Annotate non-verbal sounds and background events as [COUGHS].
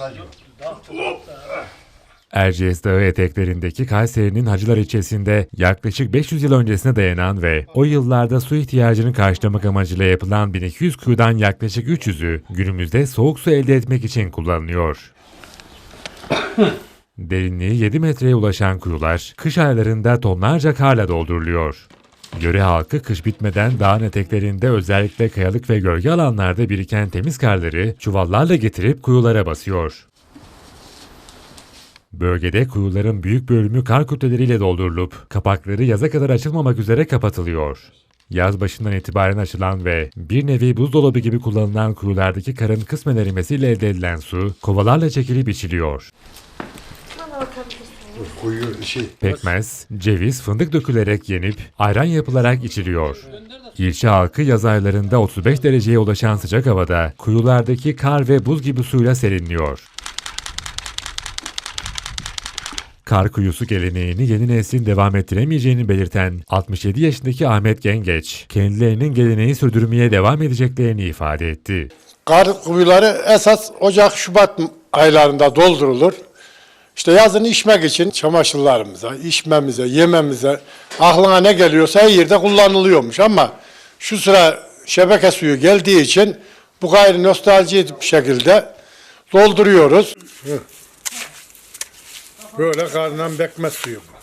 Tutacağım. Erciyes Dağı eteklerindeki Kayseri'nin Hacılar ilçesinde yaklaşık 500 yıl öncesine dayanan ve o yıllarda su ihtiyacını karşılamak amacıyla yapılan 1200 kuyudan yaklaşık 300'ü günümüzde soğuk su elde etmek için kullanılıyor. [COUGHS] Derinliği 7 metreye ulaşan kuyular kış aylarında tonlarca karla dolduruluyor. Yöre halkı kış bitmeden dağın eteklerinde özellikle kayalık ve gölge alanlarda biriken temiz karları çuvallarla getirip kuyulara basıyor. Bölgede kuyuların büyük bölümü kar kütleleriyle doldurulup kapakları yaza kadar açılmamak üzere kapatılıyor. Yaz başından itibaren açılan ve bir nevi buzdolabı gibi kullanılan kuyulardaki karın kısmen erimesiyle elde edilen su kovalarla çekilip içiliyor. Şey. Pekmez, ceviz, fındık dökülerek yenip ayran yapılarak içiliyor. İlçe halkı yaz aylarında 35 dereceye ulaşan sıcak havada kuyulardaki kar ve buz gibi suyla serinliyor. Kar kuyusu geleneğini yeni neslin devam ettiremeyeceğini belirten 67 yaşındaki Ahmet Gengeç, kendilerinin geleneği sürdürmeye devam edeceklerini ifade etti. Kar kuyuları esas Ocak, Şubat aylarında doldurulur. İşte yazın içmek için çamaşırlarımıza, içmemize, yememize, aklına ne geliyorsa her yerde kullanılıyormuş ama şu sıra şebeke suyu geldiği için bu gayri nostalji bir şekilde dolduruyoruz. Böyle karnından bekmez suyu bu.